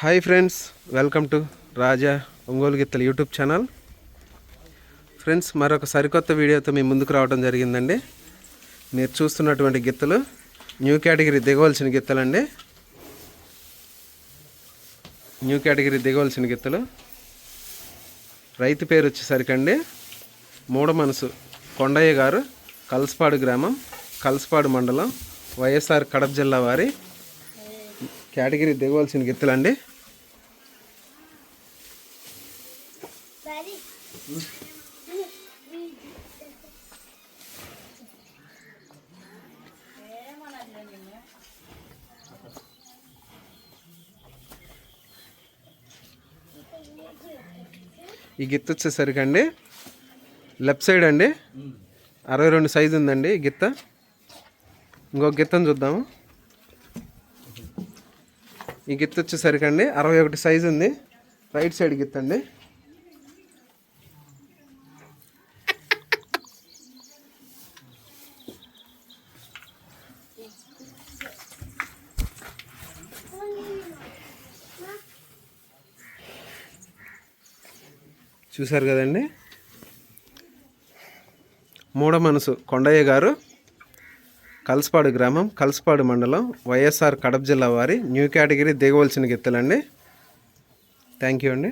Hi friends welcome to Raja Ongole గిత్తలు YouTube channel friends మరొక సరికొత్త వీడియోతో మీ ముందుకు రావడం జరిగిందండి. మీరు చూస్తున్నటువంటి గిత్తలు న్యూ కేటగిరీ దిగవలసిన గిత్తలండి. న్యూ కేటగిరీ దిగవలసిన గిత్తలు. రైతు పేరు వచ్చేసరికండి. మూడ మనసు కొండయ్య గారు కలసపాడు గ్రామం కలసపాడు మండలం వైఎస్ఆర్ కడప జిల్లా వారి కేటగిరీ దిగవలసిన గిత్తలండి. ఈ గిత్త వచ్చేసరికి అండి లెఫ్ట్ సైడ్ అండి అరవై రెండు సైజు ఉందండి ఈ గిత్త. ఇంకొక గిత్తను చూద్దాము. ఈ గిత్త వచ్చేసరికి అండి అరవై ఒకటి సైజు ఉంది. రైట్ సైడ్ గిత్త అండి. చూశారు కదండి? మూడో మనసు కొండయ్య గారు. కలసపాడు గ్రామం కలసపాడు మండలం వైఎస్ఆర్ కడప జిల్లా వారి న్యూ కేటగిరీ దిగవలసిన గిత్తలండి. థ్యాంక్ యూ అండి.